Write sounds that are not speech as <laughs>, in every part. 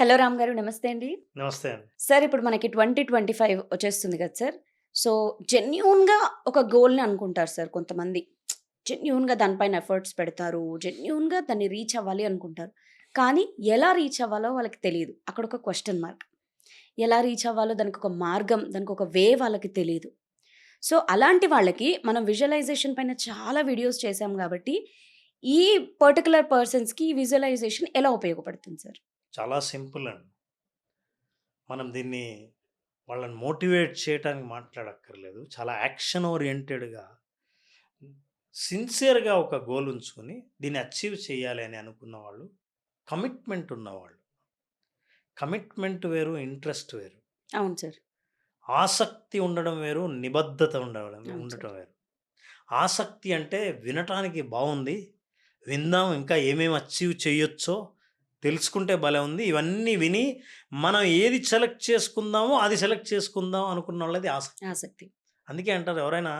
Hello Ram గారు నమస్తే అండి. నమస్తే అండి. సార్ ఇప్పుడు మనకి ట్వంటీ ట్వంటీ ఫైవ్ వచ్చేస్తుంది కదా సార్. సో జెన్యున్గా ఒక గోల్ని అనుకుంటారు సార్ కొంతమంది. జెన్యున్గా దానిపైన ఎఫర్ట్స్ పెడతారు జెన్యున్గా దాన్ని రీచ్ అవ్వాలి అనుకుంటారు. కానీ ఎలా రీచ్ అవ్వాలో వాళ్ళకి తెలియదు అక్కడ ఒక క్వశ్చన్ మార్క్. ఎలా రీచ్ అవ్వాలో దానికి ఒక మార్గం దానికి ఒక వే వాళ్ళకి తెలియదు సో అలాంటి వాళ్ళకి మనం విజువలైజేషన్ పైన చాలా వీడియోస్ చేసాం కాబట్టి ఈ పర్టికులర్ పర్సన్స్కి ఈ విజువలైజేషన్ ఎలా ఉపయోగపడుతుంది సార్? చాలా సింపుల్ అండి. మనం దీన్ని వాళ్ళని మోటివేట్ చేయడానికి మాట్లాడక్కర్లేదు. చాలా యాక్షన్ ఓరియంటెడ్గా సిన్సియర్గా ఒక గోల్ ఉంచుకొని దీన్ని అచీవ్ చేయాలి అని అనుకున్న వాళ్ళు కమిట్మెంట్ ఉన్నవాళ్ళు. కమిట్మెంట్ వేరు ఇంట్రెస్ట్ వేరు. అవును సార్. ఆసక్తి ఉండడం వేరు నిబద్ధత ఉండడం. ఉండటం వేరు. ఆసక్తి అంటే వినటానికి బాగుంది విందాం ఇంకా ఏమేమి అచీవ్ చేయొచ్చో తెలుసుకుంటే భలే ఉంది. ఇవన్నీ విని మనం ఏది సెలెక్ట్ చేసుకుందామో అది సెలెక్ట్ చేసుకుందాం అనుకున్న వాళ్ళది ఆసక్తి. ఆసక్తి. అందుకే అంటారు ఎవరైనా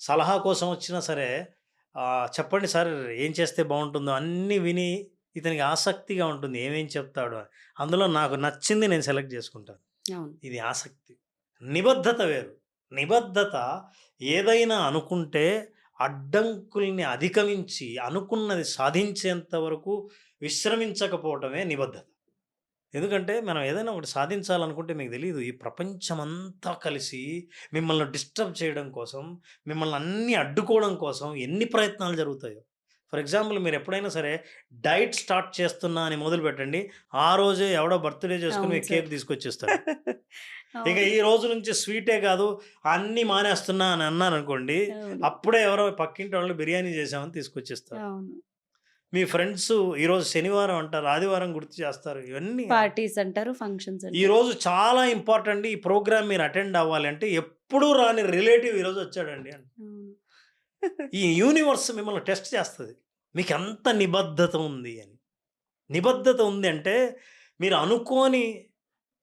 సలహా కోసం వచ్చినా సరే "ఆ, చెప్పండి సార్ ఏం చేస్తే బాగుంటుందో అన్నీ విని ఇతనికి ఆసక్తిగా ఉంటుంది. ఏమేం చెప్తాడు అని. అందులో నాకు నచ్చింది నేను సెలెక్ట్ చేసుకుంటాను. ఇది ఆసక్తి. నిబద్ధత వేరు. నిబద్ధత ఏదైనా అనుకుంటే అడ్డంకుల్ని అధిగమించి అనుకున్నది సాధించేంత వరకు విశ్రమించకపోవటమే నిబద్ధత. ఎందుకంటే మనం ఏదైనా ఒకటి సాధించాలనుకుంటే మీకు తెలియదు ఈ ప్రపంచమంతా కలిసి మిమ్మల్ని డిస్టర్బ్ చేయడం కోసం మిమ్మల్ని అన్ని అడ్డుకోవడం కోసం ఎన్ని ప్రయత్నాలు జరుగుతాయో. ఫర్ ఎగ్జాంపుల్ మీరు ఎప్పుడైనా సరే డైట్ స్టార్ట్ చేస్తున్నా అని మొదలు పెట్టండి. ఆ రోజే ఎవడో బర్త్డే చేసుకుని మీకు. కేక్ తీసుకొచ్చేస్తాడు <laughs> ఇక. ఈ రోజు నుంచి స్వీటే కాదు అన్నీ మానేస్తున్నా అని అన్నారు అనుకోండి. అప్పుడే ఎవరో పక్కింటి వాళ్ళు బిర్యానీ చేసామని తీసుకొచ్చేస్తారు. మీ ఫ్రెండ్స్ ఈరోజు శనివారం అంటారు ఆదివారం గుర్తు చేస్తారు ఇవన్నీ పార్టీస్ అంటారు ఫంక్షన్స్ ఈ రోజు చాలా ఇంపార్టెంట్ ఈ ప్రోగ్రామ్ మీరు అటెండ్ అవ్వాలి అంటే ఎప్పుడూ రాని రిలేటివ్ ఈరోజు వచ్చాడండి అని ఈ యూనివర్స్ మిమ్మల్ని టెస్ట్ చేస్తుంది. మీకు ఎంత నిబద్ధత ఉంది అని. నిబద్ధత ఉంది అంటే మీరు అనుకోని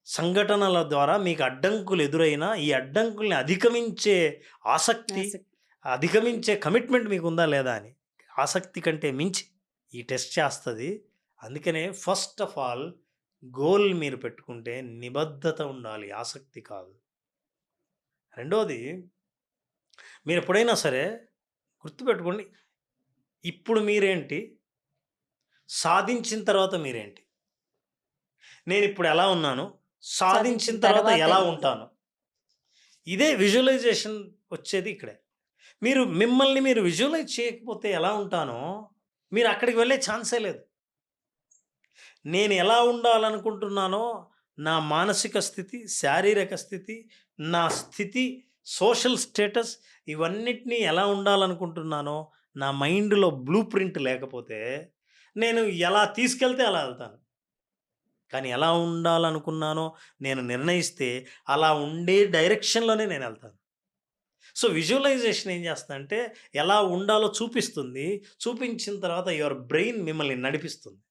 సంఘటనల ద్వారా మీకు అడ్డంకులు ఎదురైనా ఈ అడ్డంకుల్ని అధిగమించే ఆసక్తి అధిగమించే కమిట్మెంట్ మీకు ఉందా లేదా అని. ఆసక్తి కంటే మించి ఈ టెస్ట్ చేస్తుంది. అందుకనే ఫస్ట్ ఆఫ్ ఆల్ గోల్ మీరు పెట్టుకుంటే నిబద్ధత ఉండాలి ఆసక్తి కాదు. రెండోది మీరు ఎప్పుడైనా సరే గుర్తుపెట్టుకోండి. ఇప్పుడు మీరేంటి? సాధించిన తర్వాత మీరేంటి? నేను ఇప్పుడు ఎలా ఉన్నాను? సాధించిన తర్వాత ఎలా ఉంటాను? ఇదే విజువలైజేషన్ వచ్చేది ఇక్కడే. మీరు మిమ్మల్ని మీరు విజువలైజ్ చేయకపోతే ఎలా ఉంటానో మీరు అక్కడికి వెళ్ళే ఛాన్సే లేదు. నేను ఎలా ఉండాలనుకుంటున్నానో నా మానసిక స్థితి శారీరక స్థితి నా స్థితి సోషల్ స్టేటస్ ఇవన్నిటినీ ఎలా ఉండాలనుకుంటున్నానో నా మైండ్లో బ్లూ ప్రింట్ లేకపోతే నేను ఎలా తీసుకెళ్తే అలా వెళ్తాను. కానీ ఎలా ఉండాలనుకున్నానో నేను నిర్ణయిస్తే అలా ఉండే డైరెక్షన్లోనే నేను వెళ్తాను. సో విజువలైజేషన్ ఏం చేస్తుందంటే ఎలా ఉండాలో చూపిస్తుంది. చూపించిన తర్వాత యువర్ బ్రెయిన్ మిమ్మల్ని నడిపిస్తుంది.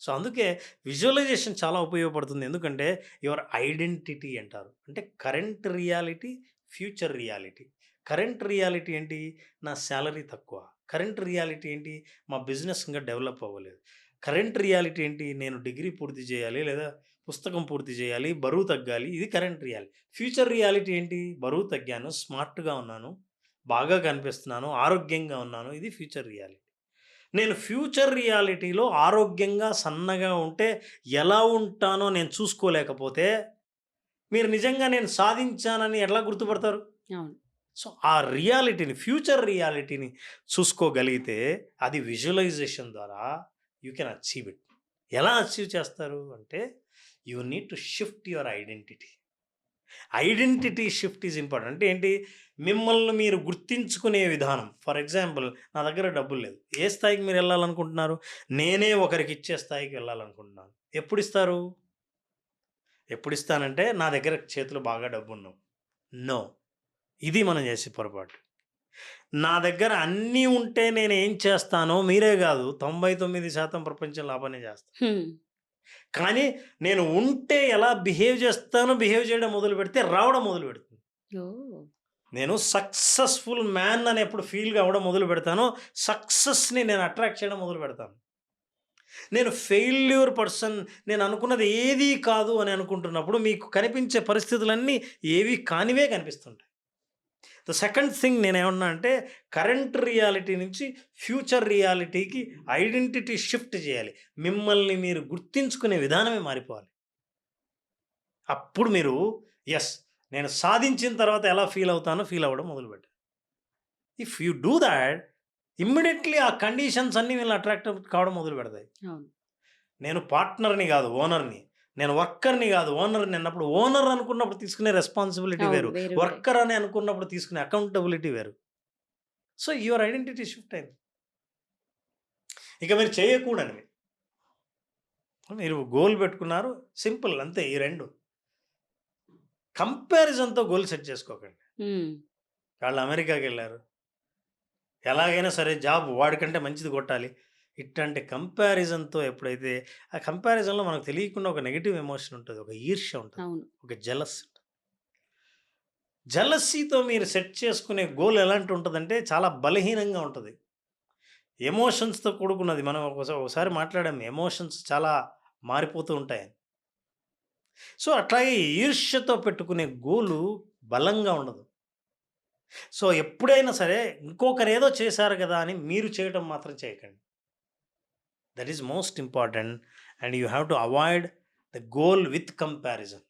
సో అందుకే విజువలైజేషన్ చాలా ఉపయోగపడుతుంది. ఎందుకంటే యువర్ ఐడెంటిటీ అంటారు. అంటే current reality future reality. Current reality ఏంటి? నా శాలరీ తక్కువ. కరెంట్ రియాలిటీ ఏంటి? మా బిజినెస్ ఇంకా డెవలప్ అవ్వలేదు. కరెంట్ రియాలిటీ ఏంటి? నేను డిగ్రీ పూర్తి చేయాలి లేదా పుస్తకం పూర్తి చేయాలి బరువు తగ్గాలి ఇది కరెంట్ రియాలిటీ ఫ్యూచర్ రియాలిటీ ఏంటి? బరువు తగ్గాను స్మార్ట్గా ఉన్నాను బాగా కనిపిస్తున్నాను ఆరోగ్యంగా ఉన్నాను ఇది ఫ్యూచర్ రియాలిటీ నేను ఫ్యూచర్ రియాలిటీలో ఆరోగ్యంగా సన్నగా ఉంటే ఎలా ఉంటానో నేను చూసుకోలేకపోతే మీరు నిజంగా నేను సాధించానని ఎలా గుర్తుపడతారు? సో ఆ రియాలిటీని ఫ్యూచర్ రియాలిటీని చూసుకోగలిగితే అది విజువలైజేషన్ ద్వారా యూ కెన్ అచీవ్ ఇట్. ఎలా అచీవ్ చేస్తారు అంటే you need to shift your identity. Identity shift is important. అంటే ఏంటి? మిమ్మల్ని మీరు గుర్తించుకునే విధానం. ఫర్ ఎగ్జాంపుల్ నా దగ్గర డబ్బులు లేదు ఏ స్థాయికి మీరు వెళ్ళాలనుకుంటున్నారు? నేనే ఒకరికి ఇచ్చే స్థాయికి వెళ్ళాలనుకుంటున్నాను. ఎప్పుడు ఇస్తారు ఎప్పుడు ఇస్తానంటే నా దగ్గర చేతులు బాగా డబ్బు ఉన్నావు నో. ఇది మనం చేసే పొరపాటు. నా దగ్గర అన్నీ ఉంటే నేను ఏం చేస్తానో మీరే కాదు. తొంభై తొమ్మిది శాతం ప్రపంచం లాభాన్ని చేస్తాను కానీ నేను ఉంటే ఎలా బిహేవ్ చేస్తానో బిహేవ్ చేయడం మొదలు పెడితే రావడం మొదలు పెడుతుంది. నేను సక్సెస్ఫుల్ మ్యాన్ అని ఎప్పుడు ఫీల్గా అవ్వడం మొదలు పెడతానో సక్సెస్ని నేను అట్రాక్ట్ చేయడం మొదలు పెడతాను. నేను ఫెయిల్యూర్ పర్సన్ నేను అనుకున్నది ఏదీ కాదు అని అనుకుంటున్నప్పుడు మీకు కనిపించే పరిస్థితులన్నీ ఏవి కానివే కనిపిస్తుంటాయి. ద సెకండ్ థింగ్ నేను ఏమన్నా అంటే కరెంట్ రియాలిటీ నుంచి ఫ్యూచర్ రియాలిటీకి ఐడెంటిటీ షిఫ్ట్ చేయాలి. మిమ్మల్ని మీరు గుర్తించుకునే విధానమే మారిపోవాలి. అప్పుడు మీరు ఎస్ నేను సాధించిన తర్వాత ఎలా ఫీల్ అవుతానో ఫీల్ అవ్వడం మొదలుపెట్టాలి. If you do that immediately ఆ కండిషన్స్ అన్నీ వీళ్ళు అట్రాక్ట్ కావడం మొదలు పెడతాయి నేను పార్ట్నర్ని కాదు ఓనర్ని నేను వర్కర్ని కాదు ఓనర్ని అన్నప్పుడు ఓనర్ అనుకున్నప్పుడు తీసుకునే రెస్పాన్సిబిలిటీ వేరు. వేరు వేరే. వర్కర్ అని అనుకున్నప్పుడు తీసుకునే అకౌంటబిలిటీ వేరు. సో యువర్ ఐడెంటిటీ షిఫ్ట్ అయింది. ఇక మీరు చేయకూడనివి. మీరు గోల్ పెట్టుకున్నారు సింపుల్ అంతే ఈ రెండు. కంపారిజన్తో గోల్ సెట్ చేసుకోకండి. వాళ్ళు అమెరికాకి వెళ్ళారు. ఎలాగైనా సరే జాబ్ వాడికంటే మంచిది కొట్టాలి. ఇట్లాంటి కంపారిజన్తో ఎప్పుడైతే ఆ కంపారిజన్లో మనకు తెలియకుండా ఒక నెగిటివ్ ఎమోషన్ ఉంటుంది ఒక ఈర్ష్య ఉంటుంది ఒక జలస్ జలస్సీతో మీరు సెట్ చేసుకునే గోల్ ఎలాంటి ఉంటుందంటే చాలా బలహీనంగా ఉంటుంది. ఎమోషన్స్తో కూడుకున్నది. మనం ఒకసారి ఒకసారి మాట్లాడాము ఎమోషన్స్ చాలా మారిపోతూ ఉంటాయి సో అట్లాగే ఈర్ష్యతో పెట్టుకునే గోలు బలంగా ఉండదు. సో ఎప్పుడైనా సరే ఇంకొకరు ఏదో చేశారు కదా అని మీరు చేయడం మాత్రం చేయకండి. That is most important and you have to avoid the goal with comparison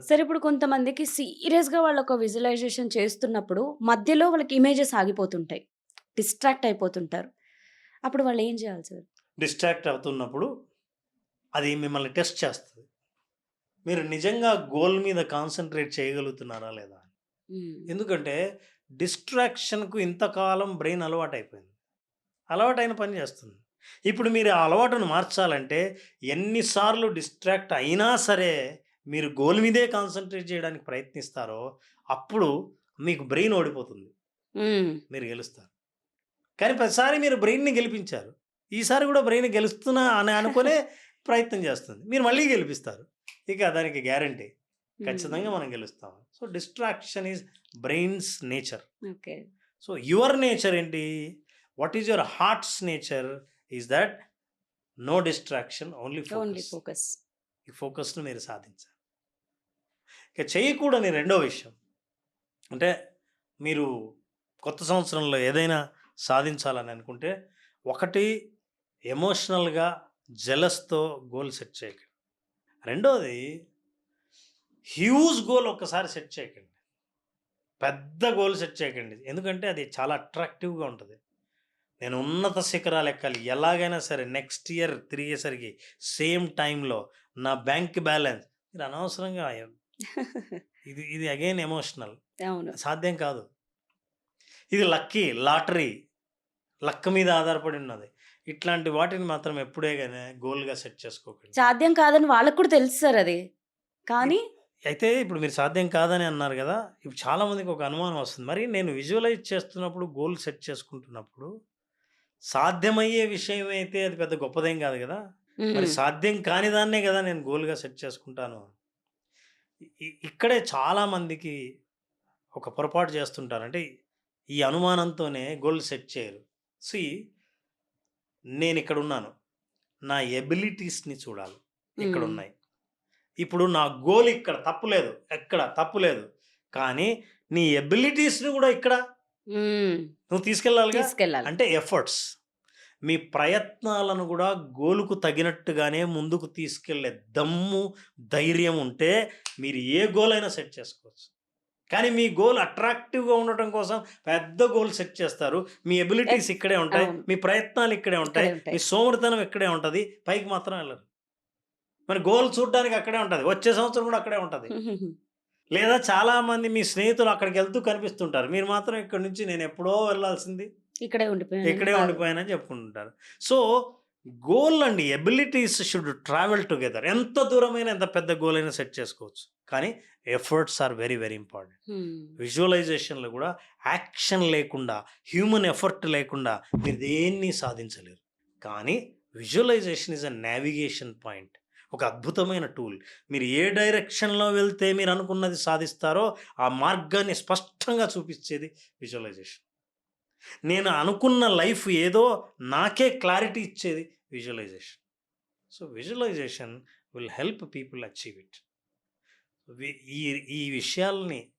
సరే ఇప్పుడు కొంతమందికి సీరియస్గా వాళ్ళు ఒక విజువలైజేషన్ చేస్తున్నప్పుడు మధ్యలో వాళ్ళకి ఇమేజెస్ ఆగిపోతుంటాయి. డిస్ట్రాక్ట్ అయిపోతుంటారు. అప్పుడు వాళ్ళు ఏం చేయాలి సార్? డిస్ట్రాక్ట్ అవుతున్నప్పుడు అది మిమ్మల్ని టెస్ట్ చేస్తుంది. మీరు నిజంగా గోల్ మీద కాన్సన్ట్రేట్ చేయగలుగుతున్నారా లేదా? ఎందుకంటే డిస్ట్రాక్షన్కు ఇంతకాలం బ్రెయిన్ అలవాటు అయిపోయింది అలవాటైన పని చేస్తుంది. ఇప్పుడు మీరు ఆ అలవాటును మార్చాలంటే ఎన్నిసార్లు డిస్ట్రాక్ట్ అయినా సరే మీరు గోల్ మీదే కాన్సన్ట్రేట్ చేయడానికి ప్రయత్నిస్తారో అప్పుడు మీకు బ్రెయిన్ ఓడిపోతుంది. మీరు గెలుస్తారు. కానీ ప్రతిసారి మీరు బ్రెయిన్ని గెలిపించారు. ఈసారి కూడా బ్రెయిన్ గెలుస్తున్నా అని అనుకునే <laughs> ప్రయత్నం చేస్తుంది. మీరు మళ్ళీ గెలిపిస్తారు. ఇక దానికి గ్యారంటీ. ఖచ్చితంగా మనం గెలుస్తాం. So distraction is brain's nature. Okay. So your nature ఏంటి? What is your heart's nature? Is that no distraction only only focus ఈ ఫోకస్ను మీరు సాధించాలి. ఇక చేయకూడని రెండో విషయం అంటే మీరు కొత్త సంవత్సరంలో ఏదైనా సాధించాలని అనుకుంటే ఒకటి ఎమోషనల్గా జలస్తో గోల్ సెట్ చేయకండి. రెండోది హ్యూజ్ గోల్ ఒక్కసారి సెట్ చేయకండి. పెద్ద గోల్ సెట్ చేయకండి. ఎందుకంటే అది చాలా అట్రాక్టివ్గా ఉంటుంది. నేను ఉన్నత శిఖరాలు ఎక్కాలి ఎలాగైనా సరే నెక్స్ట్ ఇయర్ తిరిగేసరికి సేమ్ టైంలో నా బ్యాంక్ బ్యాలెన్స్ మీరు అనవసరంగా ఇది ఇది అగైన్ ఎమోషనల్ సాధ్యం కాదు. ఇది లక్కీ లాటరీ లక్ మీద ఆధారపడి ఉన్నది. ఇట్లాంటి వాటిని మాత్రం ఎప్పుడే కానీ గోల్గా సెట్ చేసుకోకండి. సాధ్యం కాదని వాళ్ళకు కూడా తెలుసు సార్ అది. కానీ అయితే ఇప్పుడు మీరు సాధ్యం కాదని అన్నారు కదా ఇప్పుడు చాలా మందికి ఒక అనుమానం వస్తుంది. మరి నేను విజువలైజ్ చేస్తున్నప్పుడు గోల్ సెట్ చేసుకుంటున్నప్పుడు సాధ్యమయ్యే విషయం అయితే అది పెద్ద గొప్పదేం కాదు కదా! మరి సాధ్యం కాని దాన్నే కదా నేను గోల్గా సెట్ చేసుకుంటాను ఇక్కడే చాలా మందికి ఒక పొరపాటు చేస్తుంటారు. అంటే ఈ అనుమానంతోనే గోల్ సెట్ చేయరు. సి నేను ఇక్కడ ఉన్నాను. నా ఎబిలిటీస్ని చూడాలి. ఇక్కడ. ఉన్నాయి. ఇప్పుడు నా గోల్ ఇక్కడ తప్పులేదు ఎక్కడ? తప్పులేదు కానీ నీ ఎబిలిటీస్ని కూడా ఇక్కడ నువ్వు తీసుకెళ్ళాలి. అంటే ఎఫర్ట్స్. మీ ప్రయత్నాలను కూడా గోలుకు తగినట్టుగానే ముందుకు తీసుకెళ్ళే దమ్ము ధైర్యం ఉంటే మీరు ఏ గోల్ అయినా సెట్ చేసుకోవచ్చు. కానీ మీ గోల్ అట్రాక్టివ్గా ఉండటం కోసం పెద్ద గోల్ సెట్ చేస్తారు. మీ ఎబిలిటీస్ ఇక్కడే ఉంటాయి. మీ ప్రయత్నాలు ఇక్కడే ఉంటాయి. మీ సోమరితనం ఇక్కడే ఉంటుంది పైకి మాత్రం వెళ్ళరు. మరి గోల్ చూడడానికి అక్కడే ఉంటుంది వచ్చే సంవత్సరం కూడా అక్కడే ఉంటుంది. లేదా చాలా మంది మీ స్నేహితులు అక్కడికి వెళ్తూ కనిపిస్తుంటారు. మీరు మాత్రం ఇక్కడ నుంచి నేను ఎప్పుడో వెళ్ళాల్సింది ఇక్కడే ఉండిపోయాను ఇక్కడే. ఉండిపోయానని చెప్పుకుంటుంటారు. సో గోల్ అండి ఎబిలిటీస్ షుడ్ ట్రావెల్ టుగెదర్. ఎంత దూరమైన ఎంత పెద్ద గోల్ అయినా సెట్ చేసుకోవచ్చు. కానీ efforts are very very important. విజువలైజేషన్లో కూడా యాక్షన్ లేకుండా హ్యూమన్ ఎఫర్ట్ లేకుండా మీరు దేన్ని సాధించలేరు. కానీ visualisation is a navigation point. ఒక అద్భుతమైన టూల్. మీరు ఏ డైరెక్షన్లో వెళ్తే మీరు అనుకున్నది సాధిస్తారో ఆ మార్గాన్ని స్పష్టంగా చూపించేది విజువలైజేషన్. నేను అనుకున్న లైఫ్ ఏదో నాకే క్లారిటీ ఇచ్చేది visualisation. So visualisation will help people achieve it. ఈ ఈ విషయాల్ని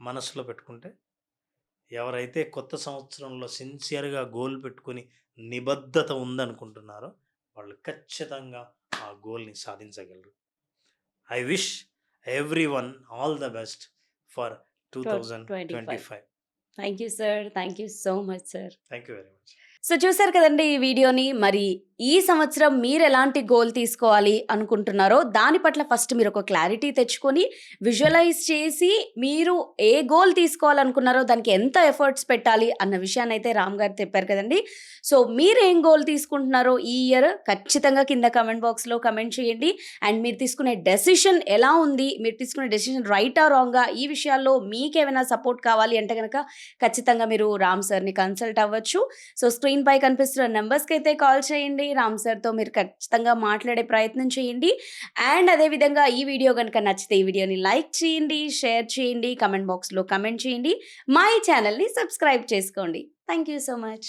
మనసులో పెట్టుకుంటే ఎవరైతే కొత్త సంవత్సరంలో సిన్సియర్గా గోల్ పెట్టుకుని నిబద్ధత ఉందనుకుంటున్నారో వాళ్ళు ఖచ్చితంగా ఆ గోల్ని సాధించగలరు. I wish everyone all the best for two thousand twenty five. Thank you, sir. Thank you so much, sir. Thank you very much. So చూసారు కదండి ఈ వీడియోని. మరి ఈ సంవత్సరం మీరు ఎలాంటి గోల్ తీసుకోవాలి అనుకుంటున్నారో దాని పట్ల ఫస్ట్ మీరు ఒక క్లారిటీ తెచ్చుకొని విజువలైజ్ చేసి మీరు ఏ గోల్ తీసుకోవాలనుకున్నారో దానికి ఎంత ఎఫర్ట్స్ పెట్టాలి అన్న విషయాన్ని అయితే రామ్ గారు చెప్పారు కదండి. సో మీరు ఏం గోల్ తీసుకుంటున్నారో ఈ ఇయర్ ఖచ్చితంగా కింద కమెంట్ బాక్స్లో కమెంట్ చేయండి. అండ్ మీరు తీసుకునే డెసిషన్ ఎలా ఉంది మీరు తీసుకునే డెసిషన్ రైటా రాంగా ఈ విషయాల్లో మీకేమైనా సపోర్ట్ కావాలి అంటే కనుక ఖచ్చితంగా మీరు రామ్ సార్ని కన్సల్ట్ అవ్వచ్చు. సో స్క్రీన్ స్క్రీన్ పై కనిపిస్తున్న నెంబర్స్కి అయితే కాల్ చేయండి. రామ్ సార్తో మీరు ఖచ్చితంగా మాట్లాడే ప్రయత్నం చేయండి. అండ్ అదేవిధంగా ఈ వీడియో కనుక నచ్చితే ఈ వీడియోని లైక్ చేయండి షేర్ చేయండి కమెంట్ బాక్స్లో కమెంట్ చేయండి. మా ఈ ఛానల్ని సబ్స్క్రైబ్ చేసుకోండి. Thank you so much.